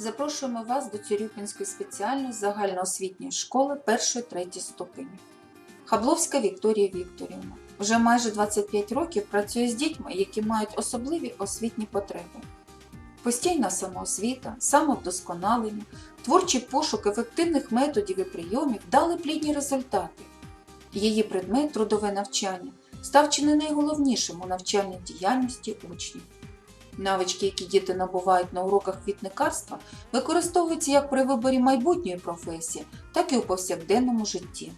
Запрошуємо вас до Цюрюпінської спеціальної загальноосвітньої школи 1-3 ступені. Хабловська Вікторія Вікторівна вже майже 25 років працює з дітьми, які мають особливі освітні потреби. Постійна самоосвіта, самовдосконалення, творчий пошук ефективних методів і прийомів дали плідні результати. Її предмет трудове навчання став чи не найголовнішим у навчальній діяльності учнів. Навички, які діти набувають на уроках квітникарства, використовуються як при виборі майбутньої професії, так і у повсякденному житті.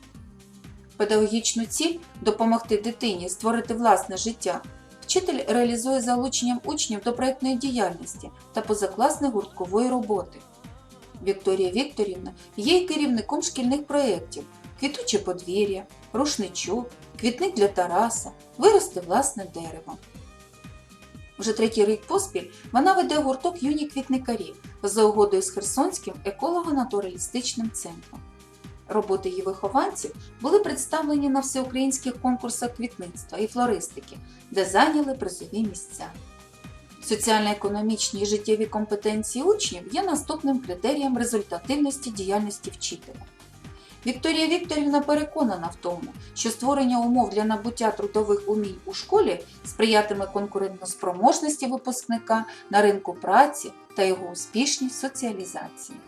Педагогічну ціль допомогти дитині створити власне життя. Вчитель реалізує залученням учнів до проєктної діяльності та позакласної гурткової роботи. Вікторія Вікторівна є і керівником шкільних проєктів Квітуче подвір'я, рушничок, квітник для Тараса, вирости власне дерево. Вже третій рік поспіль вона веде гурток юні квітникарі за угодою з Херсонським еколого-натуралістичним центром. Роботи її вихованців були представлені на всеукраїнських конкурсах квітництва і флористики, де зайняли призові місця. Соціально-економічні і життєві компетенції учнів є наступним критерієм результативності діяльності вчителя. Вікторія Вікторівна переконана в тому, що створення умов для набуття трудових умінь у школі сприятиме конкурентноспроможності випускника на ринку праці та його успішній соціалізації.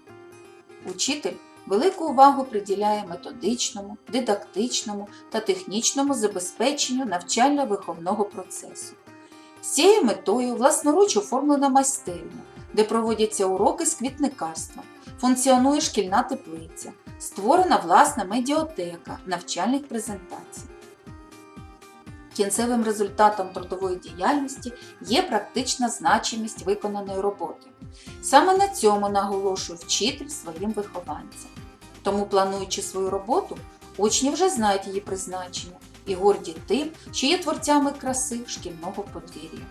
Учитель велику увагу приділяє методичному, дидактичному та технічному забезпеченню навчально-виховного процесу. З цією метою власноруч оформлена майстерня, де проводяться уроки з квітникарства, функціонує шкільна теплиця, створена власна медіотека навчальних презентацій. Кінцевим результатом трудової діяльності є практична значимість виконаної роботи. Саме на цьому наголошує вчитель своїм вихованцям. Тому, плануючи свою роботу, учні вже знають її призначення і горді тим, що є творцями краси шкільного подвір'я.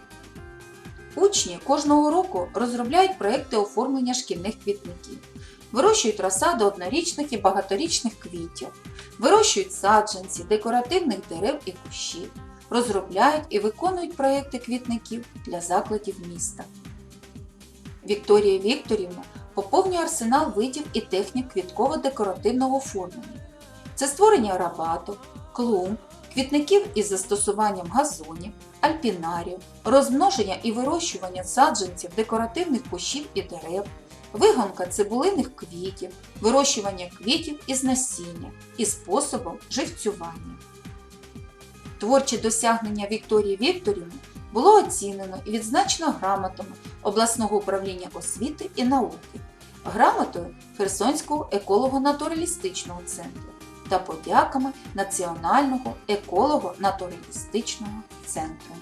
Учні кожного року розробляють проекти оформлення шкільних квітників, вирощують розсаду однорічних і багаторічних квітів, вирощують саджанці, декоративних дерев і кущів, розробляють і виконують проекти квітників для закладів міста. Вікторія Вікторівна поповнює арсенал видів і технік квітково-декоративного оформлення. Це створення рабаток, клумб, квітників із застосуванням газонів, альпінарів, розмноження і вирощування саджанців декоративних кущів і дерев, вигонка цибулиних квітів, вирощування квітів із насіння і способом живцювання. Творчі досягнення Вікторії Вікторівни було оцінено і відзначено грамотами обласного управління освіти і науки, грамотою Херсонського еколого-натуралістичного центру та подяками Національного еколого-натуралістичного центру.